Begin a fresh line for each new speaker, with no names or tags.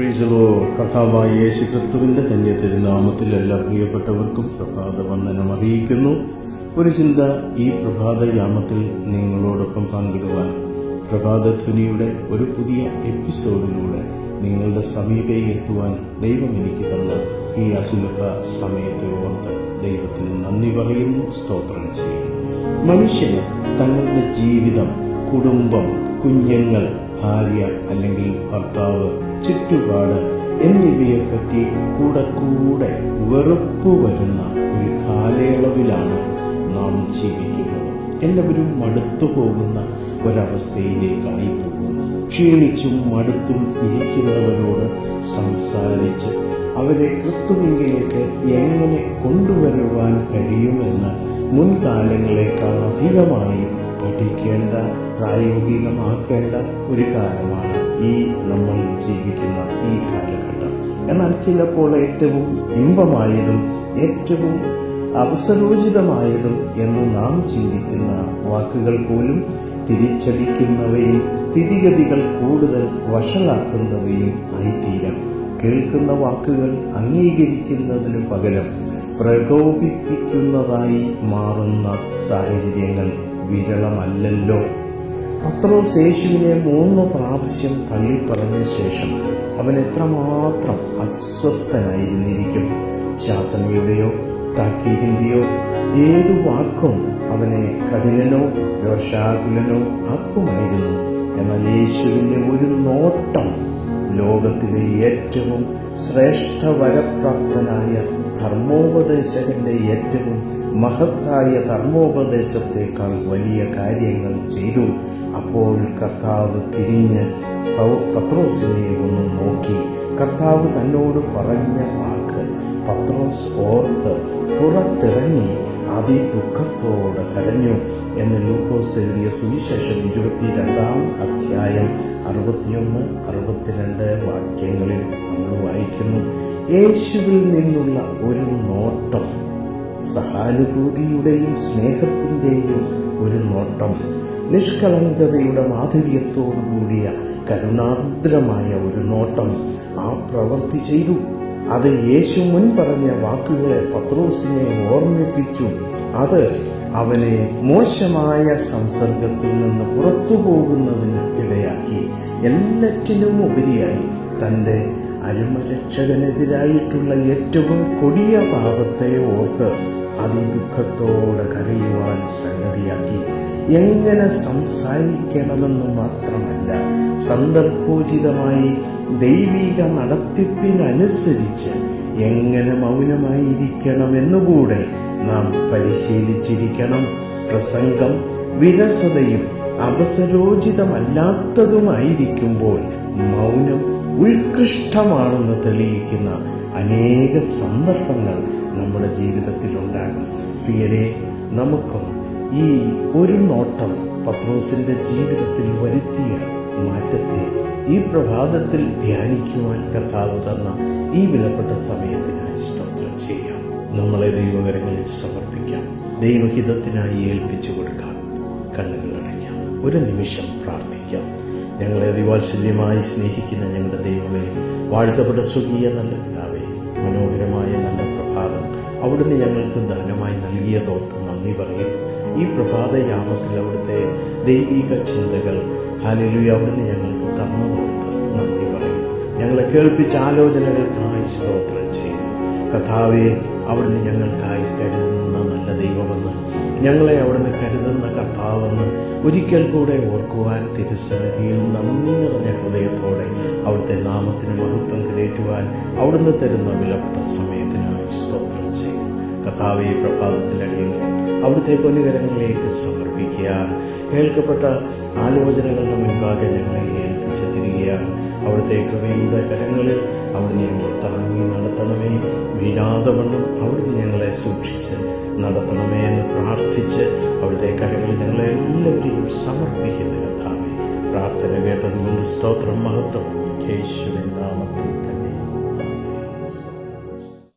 പ്രീസലോ കഥാവായ യേശു ക്രിസ്തുവിന്റെ തന്നെ തിരുനാമത്തിൽ എല്ലാ പ്രിയപ്പെട്ടവർക്കും പ്രഭാത വന്ദനം അറിയിക്കുന്നു. ഒരു ചിന്ത ഈ പ്രഭാത യാമത്തിൽ നിങ്ങളോടൊപ്പം പങ്കിടുവാൻ പ്രഭാതധ്വനിയുടെ ഒരു പുതിയ എപ്പിസോഡിലൂടെ നിങ്ങളുടെ സമീപേക്ക് എത്തുവാൻ ദൈവം എനിക്ക് തന്ന ഈ അസുലഭ സമയത്തെ ഓർത്ത് ദൈവത്തിന് നന്ദി പറയുന്നു സ്തോത്രം ചെയ്യുന്നു. മനുഷ്യന് തങ്ങളുടെ ജീവിതം കുടുംബം കുഞ്ഞുങ്ങൾ ഭാര്യ അല്ലെങ്കിൽ ഭർത്താവ് ചുറ്റുപാട് എന്നിവയെപ്പറ്റി കൂടെ കൂടെ വെറുപ്പ് വരുന്ന ഒരു കാലയളവിലാണ് നാം ജീവിക്കുന്നത്. എല്ലാവരും മടുത്തു പോകുന്ന ഒരവസ്ഥയിലേക്കായി പോകുന്നു. ക്ഷീണിച്ചും മടുത്തും ഇരിക്കുന്നവരോട് സംസാരിച്ച് അവരെ ക്രിസ്തുവിങ്കിലേക്ക് എങ്ങനെ കൊണ്ടുവരുവാൻ കഴിയുമെന്ന് മുൻകാലങ്ങളെക്കാൾ അധികമായി പഠിക്കേണ്ട പ്രായോഗികമാക്കേണ്ട ഒരു കാലമാണ്. ഈ നമ്മൾ ജീവിക്കുന്ന ഈ കാലഘട്ടം. എന്നാൽ ചിലപ്പോൾ ഏറ്റവും ഇമ്പമായതും ഏറ്റവും അവസരോചിതമായതും എന്ന് നാം ചിന്തിക്കുന്ന വാക്കുകൾ പോലും തിരിച്ചടിക്കുന്നവയും സ്ഥിതിഗതികൾ കൂടുതൽ വഷളാക്കുന്നവയും ആയിത്തീരാം. കേൾക്കുന്ന വാക്കുകൾ അംഗീകരിക്കുന്നതിനു പകരം പ്രകോപിപ്പിക്കുന്നതായി മാറുന്ന സാഹചര്യങ്ങൾ വിരളമല്ലല്ലോ. പത്രോസ് യേശുവിനെ മൂന്ന് പ്രാവശ്യം തള്ളിപ്പറഞ്ഞ ശേഷം അവൻ എത്രമാത്രം അസ്വസ്ഥനായിരുന്നിരിക്കും. ശാസനയുടെയോ താക്കീതിന്റെയോ ഏതു വാക്കും അവനെ കഠിനനോ രോഷാകുലനോ ആക്കുമായിരുന്നു. എന്നാൽ യേശുവിന്റെ ഒരു നോട്ടം ലോകത്തിലെ ഏറ്റവും ശ്രേഷ്ഠ വരപ്രാപ്തനായ ധർമ്മോപദേശകന്റെ ഏറ്റവും മഹത്തായ ധർമ്മോപദേശത്തെക്കാൾ വലിയ കാര്യങ്ങൾ ചെയ്തു. അപ്പോൾ കർത്താവ് തിരിഞ്ഞ് പത്രോസിനെ ഒന്ന് നോക്കി. കർത്താവ് തന്നോട് പറഞ്ഞ വാക്ക് പത്രോസ് ഓർത്ത് പുറത്തിറങ്ങി അതിദുഃഖത്തോടെ കരഞ്ഞു. എന്ന് ലൂക്കോസ് എഴുതിയ സുവിശേഷം ഇരുപത്തിരണ്ടാം അധ്യായം അറുപത്തിയൊന്ന് അറുപത്തിരണ്ട് വാക്യങ്ങളിൽ നമ്മൾ വായിക്കുന്നു. യേശുവിൽ നിന്നുള്ള ഒരു നോട്ടം സഹാനുഭൂതിയുടെയും സ്നേഹത്തിന്റെയും ഒരു നോട്ടം. നിഷ്കളങ്കതയുടെ മാധുര്യത്തോടുകൂടിയ കരുണാർദ്രമായ ഒരു നോട്ടം ആ പ്രവൃത്തി ചെയ്തു. അത് യേശു മുൻ പറഞ്ഞ വാക്കുകളെ പത്രോസിനെ ഓർമ്മിപ്പിച്ചു. അത് അവനെ മോശമായ സംസർഗത്തിൽ നിന്ന് പുറത്തു പോകുന്നതിന് ഇടയാക്കി. എല്ലാറ്റിനും ഉപരിയായി തന്റെ അരുമരക്ഷകനെതിരായിട്ടുള്ള ഏറ്റവും കൊടിയ പാപത്തെ ഓർത്ത് അതിദുഃഖത്തോടെ കരയുവാൻ സംഗതിയാക്കി. എങ്ങനെ സംസാരിക്കണമെന്ന് മാത്രമല്ല സന്ദർഭോചിതമായി ദൈവിക നടത്തിപ്പിനനുസരിച്ച് എങ്ങനെ മൗനമായിരിക്കണമെന്നുകൂടെ നാം പരിശീലിച്ചിരിക്കണം. പ്രസംഗം വിരസതയും അവസരോചിതമല്ലാത്തതുമായിരിക്കുമ്പോൾ മൗനം ഉത്കൃഷ്ടമാണെന്ന് തെളിയിക്കുന്ന അനേക സന്ദർഭങ്ങൾ നമ്മുടെ ജീവിതത്തിൽ ഉണ്ടാകും നമുക്കും ഈ ഒരു നോട്ടം പത്രോസിന്റെ ജീവിതത്തിൽ വരുത്തിയ മാറ്റത്തെ ഈ പ്രഭാതത്തിൽ ധ്യാനിക്കുവാൻ കർത്താവ് തന്ന ഈ വിലപ്പെട്ട സമയത്തിനായി സ്തോത്രം ചെയ്യാം. നമ്മളെ ദൈവകരങ്ങളിൽ സമർപ്പിക്കാം. ദൈവഹിതത്തിനായി ഏൽപ്പിച്ചു കൊടുക്കാം. കണ്ണുകൾ അടയ്ക്കാം. ഒരു നിമിഷം പ്രാർത്ഥിക്കാം. ഞങ്ങളെ അതിവാത്സല്യമായി സ്നേഹിക്കുന്ന ഞങ്ങളുടെ ദൈവമേ വാഴ്ത്തപ്പെട്ട സ്വകീയ നല്ല പിതാവേ മനോഹരമായ നല്ല പ്രഭാതം അവിടുന്ന് ഞങ്ങൾക്ക് ദാനമായി നൽകിയതോർത്ത് നന്ദി പറയുന്നു. ഈ പ്രഭാതയാമത്തിൽ അവിടുത്തെ ദൈവിക ചിന്തകൾ. ഹാലലുയ അവിടുന്ന് ഞങ്ങൾക്ക് തന്നതുകൊണ്ട് നന്ദി പറയും ഞങ്ങളെ കേൾപ്പിച്ച ആലോചനകൾക്കായി സ്തോത്രം ചെയ്യും കഥാവെ അവിടുന്ന് ഞങ്ങൾക്കായി കരുതുന്ന നല്ല ദൈവമെന്ന് ഞങ്ങളെ അവിടുന്ന് കരുതുന്ന കർത്താവെന്ന് ഒരിക്കൽ കൂടെ ഓർക്കുവാൻ തിരുസന്നിധിയിൽ നന്ദി നിറഞ്ഞ ഹൃദയത്തോടെ അവിടുത്തെ നാമത്തിന് മഹത്വം കരേറ്റുവാൻ അവിടുന്ന് തരുന്ന വിലപ്പെട്ട സമയത്തിനായി സ്തോത്രം ചെയ്യും കഥാവെ പ്രഭാതത്തിലടിയിൽ അവിടുത്തെ പൊന്നുകരങ്ങളിലേക്ക് സമർപ്പിക്കുക. കേൾക്കപ്പെട്ട ആലോചനകളുടെ മുൻപാകെ ഞങ്ങളെ ഏൽപ്പിച്ചു അവിടുത്തെ കൃപയുടെ കരങ്ങളിൽ അവിടുന്ന് ഞങ്ങൾ താങ്ങി നടത്തണമേ. വീഴാതവണ്ണം അവിടുന്ന് ഞങ്ങളെ സൂക്ഷിച്ച് നടത്തണമേ എന്ന് പ്രാർത്ഥിച്ച് അവിടുത്തെ കരങ്ങളിൽ ഞങ്ങളെ എല്ലാവരെയും സമർപ്പിക്കുന്ന പ്രാർത്ഥന കേട്ടതുകൊണ്ട് സ്തോത്രം. മഹത്വം. യേശുവിൻ നാമത്തിൽ